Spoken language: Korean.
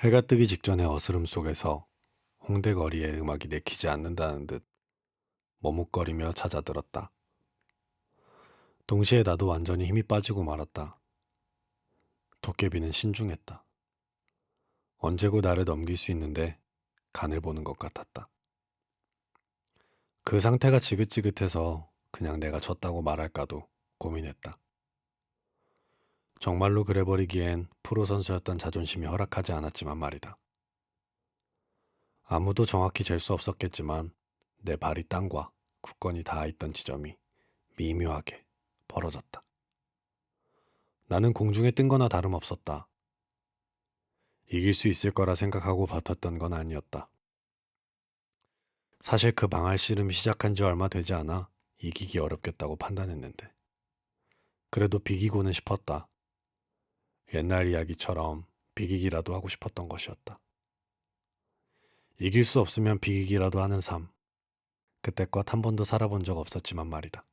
해가 뜨기 직전의 어스름 속에서 홍대 거리의 음악이 내키지 않는다는 듯 머뭇거리며 찾아들었다. 동시에 나도 완전히 힘이 빠지고 말았다. 도깨비는 신중했다. 언제고 나를 넘길 수 있는데 간을 보는 것 같았다. 그 상태가 지긋지긋해서 그냥 내가 졌다고 말할까도 고민했다. 정말로 그래버리기엔 프로 선수였던 자존심이 허락하지 않았지만 말이다. 아무도 정확히 잴 수 없었겠지만 내 발이 땅과 굳건히 닿아 있던 지점이 미묘하게 벌어졌다. 나는 공중에 뜬 거나 다름없었다. 이길 수 있을 거라 생각하고 버텼던 건 아니었다. 사실 그 망할 씨름이 시작한 지 얼마 되지 않아 이기기 어렵겠다고 판단했는데. 그래도 비기고는 싶었다. 옛날 이야기처럼 비기기라도 하고 싶었던 것이었다. 이길 수 없으면 비기기라도 하는 삶. 그때껏 한 번도 살아본 적 없었지만 말이다.